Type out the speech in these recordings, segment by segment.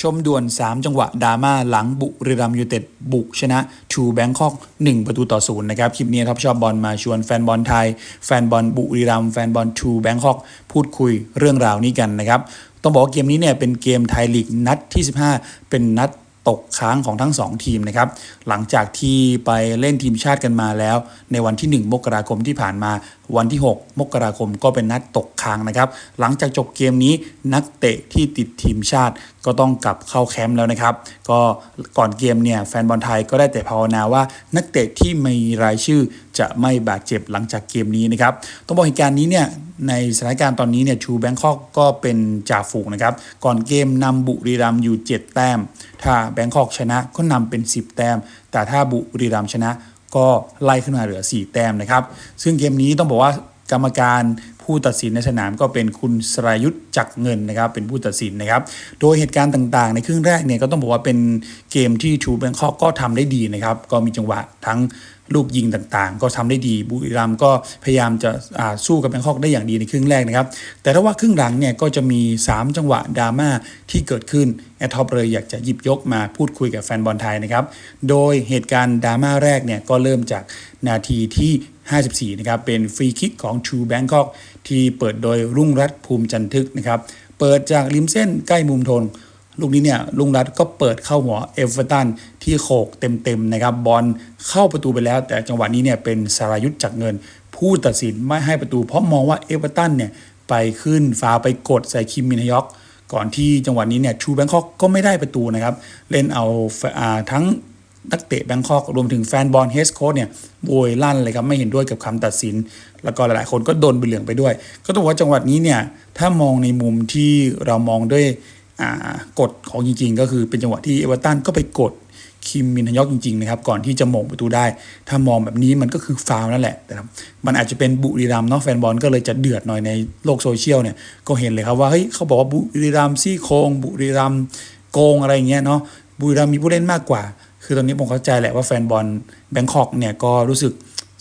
ชมด่วน 3 จังหวะดราม่าหลังบุรีรัมยูเต็ดบุกชนะทูแบงคอก 1 ประตูต่อศูนย์นะครับ คลิปนี้ท็อปชอบบอลมาชวนแฟนบอลไทย แฟนบอลบุรีรัมแฟนบอลทูแบงคอก พูดคุยเรื่องราวนี้กันนะครับ ต้องบอกว่าเกมนี้เนี่ยเป็นเกมไทยลีกนัดที่ 15 เป็นนัดตกค้างของทั้ง 2 ทีมนะครับ หลังจากที่ไปเล่นทีมชาติกันมาแล้ว ในวันที่ 1 มกราคมที่ผ่านมาวันที่ 6 มกราคมก็เป็นนัดตกค้างนะครับ หลังจากจบเกมนี้นักเตะที่ติดทีมชาติก็ต้องกลับเข้าแคมป์แล้วนะครับ ก็ก่อนเกมเนี่ยแฟนบอลไทยก็ได้แต่ภาวนาว่านักเตะที่มีรายชื่อจะไม่บาดเจ็บหลังจากเกมนี้นะครับ ต้องบอกเหตุการณ์นี้เนี่ยในสถานการณ์ตอนนี้เนี่ยชูแบงคอกก็เป็นจ่าฝูงนะครับ ก่อนเกมนำบุรีรัมย์อยู่ 7 แต้ม ถ้าแบงคอกชนะก็นำเป็น 10 แต้ม แต่ถ้าบุรีรัมย์ชนะ ก็ไล่ขึ้นมาเหลือ 4 แต้มนะครับ ซึ่งเกมนี้ต้องบอกว่ากรรมการ ผู้ตัดสินในสนามก็เป็นคุณสรายุทธจักเงินนะครับ เป็นผู้ตัดสินนะครับ โดยเหตุการณ์ต่างๆ ในครึ่งแรกเนี่ยก็ต้องบอกว่าเป็นเกมที่ชูแบงคอกก็ทำได้ดีนะครับ ก็มีจังหวะทั้งลูกยิงต่างๆ ก็ทำได้ดี บุรีรัมก็พยายามจะสู้กับแบงคอกได้อย่างดีในครึ่งแรกนะครับ แต่ถ้าว่าครึ่งหลังเนี่ยก็จะมี 3 จังหวะดราม่าที่เกิดขึ้นแอท็อปเลยอยากจะหยิบยกมาพูดคุยกับแฟนบอลไทยนะครับ โดยเหตุการณ์ดราม่าแรกเนี่ยก็เริ่มจากนาทีที่ 54 นะครับ เป็นฟรีคิกของ True Bangkok ที่เปิดโดยรุ่งรัตภูมิจันทึกนะครับ เปิดจากริมเส้นใกล้มุมธงลูกนี้เนี่ยลุงรัตก็เปิดเข้าหัวเอเวอร์ตันที่โขกเต็มๆนะครับบอลเข้าประตูไปแล้ว แต่จังหวะนี้เนี่ยเป็นสารายุทธจักเงิน ผู้ตัดสินไม่ให้ประตู เพราะมองว่าเอเวอร์ตันเนี่ยไปขึ้นฟาวไปกดใส่คิมมินฮยอกก่อนที่จังหวะนี้เนี่ยชูแบงคอกก็ไม่ได้ประตูนะครับ เล่นเอาอ่าทั้ง นักเตะแบงคอกรวมถึงแฟนบอลเฮสโค้ดเนี่ยโวยลั่นเลยครับไม่เห็นด้วยกับคำตัดสิน แล้วก็หลายๆ คนก็โดนใบเหลืองไปด้วย ก็ต้องบอกว่าจังหวัดนี้เนี่ยถ้ามองในมุมที่เรามองด้วยกฎของจริง ๆ ก็คือเป็นจังหวะที่เอเวอร์ตันก็ไปกดคิมมินฮยอกจริงๆนะครับก่อนที่จะหม่งประตูได้ ถ้ามองแบบนี้มันก็คือฟาวนั่นแหละแต่ครับมันอาจจะเป็นบุรีรัมเนาะแฟนบอลก็เลยจะเดือดหน่อยในโลกโซเชียลเนี่ยก็เห็นเลยครับว่าเฮ้ยเขาบอกว่าบุรีรัมซี่โคงบุรีรัมโกงอะไรเงี้ยเนาะบุรีรัมมีผู้เล่นมากกว่า คือตอนนี้ผมเข้าใจแหละว่าแฟนบอลแบงคอกเนี่ยก็รู้สึก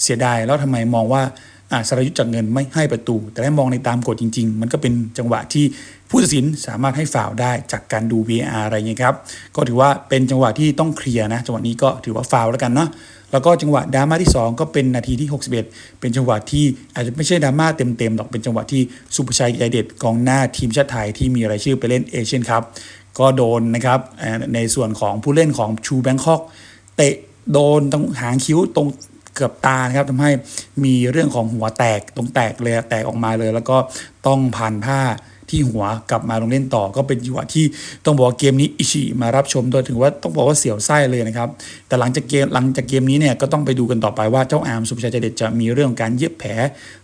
เสียดายแล้วทำไมมองว่าอาสรยุทธ์จักเงินไม่ให้ประตู แต่ถ้ามองในตามกฎจริง ๆ มันก็เป็นจังหวะที่ผู้ตัดสินสามารถให้ฝ่าวได้จากการดู VAR อะไรเงี้ยครับ ก็ถือว่าเป็นจังหวะที่ต้องเคลียร์นะ จังหวะนี้ก็ถือว่าฟาวแล้วกันเนาะ แล้วก็จังหวะดราม่าที่ 2 ก็เป็นนาทีที่ 61 เป็นจังหวะที่อาจจะไม่ใช่ดราม่าเต็มๆหรอก เป็นจังหวะที่สุภชัยใจเด็ดกองหน้าทีมชาติไทยที่มีรายชื่อไปเล่นเอเชียนคัพ ก็โดนนะครับในส่วนของผู้เล่นของชูแบงคอกเตะโดนตรงหางคิ้วตรงเกือบตานะครับทำให้มีเรื่องของหัวแตกตรงแตกเลยแตกออกมาเลย แล้วก็ต้องผ่านผ้า ที่หัวกลับมาลงเล่นต่อ ก็เป็นจังหวะที่ต้องบอกว่าเกมนี้อิชิมารับชมโดยถึงว่าต้องบอกว่าเสียวไส้เลยนะครับแต่หลังจากเกมหลังจากเกมนี้เนี่ยก็ต้องไปดูกันต่อไปว่าเจ้าอาร์มสุภชัยใจเด็ดจะมีเรื่องการเย็บแผล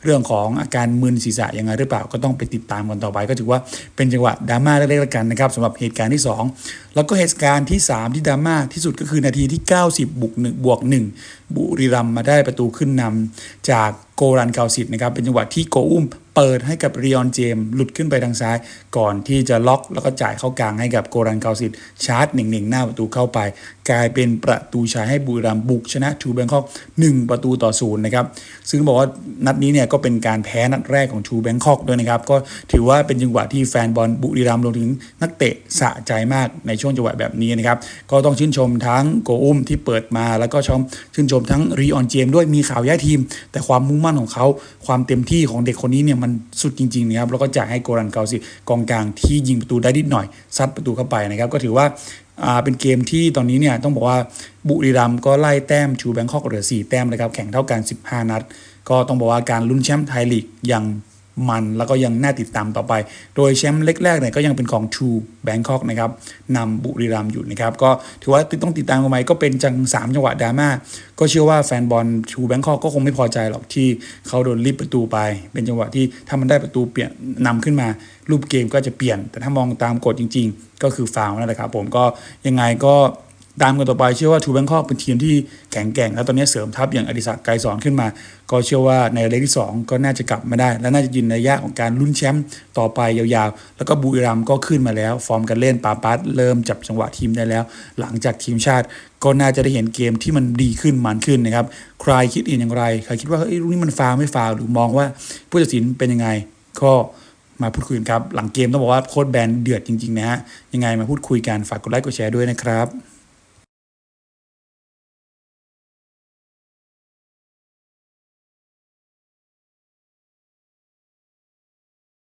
เรื่องของอาการมึนศีรษะยังไงหรือเปล่าก็ต้องไปติดตามกันต่อไป ก็ถือว่าเป็นจังหวะดราม่าเล็กๆแล้วกันนะครับสำหรับเหตุการณ์ที่ 2 แล้วก็เหตุการณ์ที่ 3 ที่ดราม่าที่สุดก็คือนาทีที่ 90 บวก1บวก1บุรีรัมมาได้ประตูขึ้นนำจาก โกรันเกาสิตนะครับเป็นจังหวะที่โกอุ้มเปิดให้กับเรียนเจมส์หลุดขึ้นไปทางซ้าย ก่อนที่จะล็อกแล้วก็จ่ายเข้ากลางให้กับโกรันเกาสิตชาร์จหนึ่งๆหน้าประตูเข้าไป กลายเป็นประตูชัยให้บุรีรัมบุกชนะทูแบงคอก1ประตูต่อศูนย์นะครับซึ่งบอกว่านัดนี้เนี่ยก็เป็นการแพ้นัดแรกของทูแบงคอกด้วยนะครับก็ถือว่าเป็นจังหวะที่แฟนบอลบุรีรัมรวมถึงนักเตะสะใจมากในช่วงจังหวะแบบนี้นะครับก็ต้องชื่นชมทั้งโกอุ้มที่เปิดมาแล้วก็ชมชื่นชมทั้งรีออนเจมด้วยมีข่าวย้ายทีม แต่ความมุ่งมั่นของเขา ความเต็มที่ของเด็กคนนี้เนี่ยมันสุดจริงๆนะครับแล้วก็จ่ายให้โกรันเกาสิกองกลางที่ยิงประตูได้นิดหน่อยซัดประตูเข้าไปนะครับก็ถือว่าอ่าเป็นเกมที่ตอนนี้เนี่ยต้องบอกว่าบุรีรัมย์ก็ไล่แต้มชูแบงคอกเหลือ 4 แต้มนะครับแข่งเท่ากัน 15 นัด ก็ต้องบอกว่าการลุ้นแชมป์ไทยลีกยัง มันแล้วก็ยังน่าติดตามต่อไป โดยแชมป์เล็กแรกเนี่ยก็ยังเป็นของชูแบงคอกนะครับนำบุรีรัมย์อยู่นะครับ ก็ถือว่าต้องติดตามกันไหมก็เป็นจังสามจังหวะดราม่าก็เชื่อว่าแฟนบอลชูแบงคอกก็คงไม่พอใจหรอกที่เขาโดนรีบประตูไป เป็นจังหวะที่ถ้ามันได้ประตูเปลี่ยนนำขึ้นมารูปเกมก็จะเปลี่ยน แต่ถ้ามองตามกฎจริง ๆ ก็คือฟาวล์นั่นแหละครับผมก็ยังไงก็ ตามกันต่อไปเชื่อว่าทูแบงคอกเป็นทีมที่แข็งแกร่ง แล้วตอนนี้เสริมทัพอย่างอดิศักดิ์ไกรสอนขึ้นมา ก็เชื่อว่าในเลขที่ 2 ก็น่าจะกลับมาได้ และน่าจะยินในยะของการลุ้นแชมป์ต่อไปยาวๆ แล้วก็บุรีรัมย์ก็ขึ้นมาแล้ว ฟอร์มการเล่นปาปัสเริ่มจับจังหวะทีมได้แล้ว หลังจากทีมชาติ ก็น่าจะได้เห็นเกมที่มันดีขึ้นมันขึ้นนะครับใครคิดเห็นอย่างไรใครคิดว่าเฮ้ยลูกนี้มันฟาวไม่ฟาวหรือมองว่าผู้ตัดสินเป็นยังไงก็มาพูดคุยกันครับ หลังเกมต้องบอกว่าโค้ดแบนเดือดจริงๆนะฮะยังไงมาพูดคุยกันฝากกดไลค์กดแชร์ด้วยนะครับ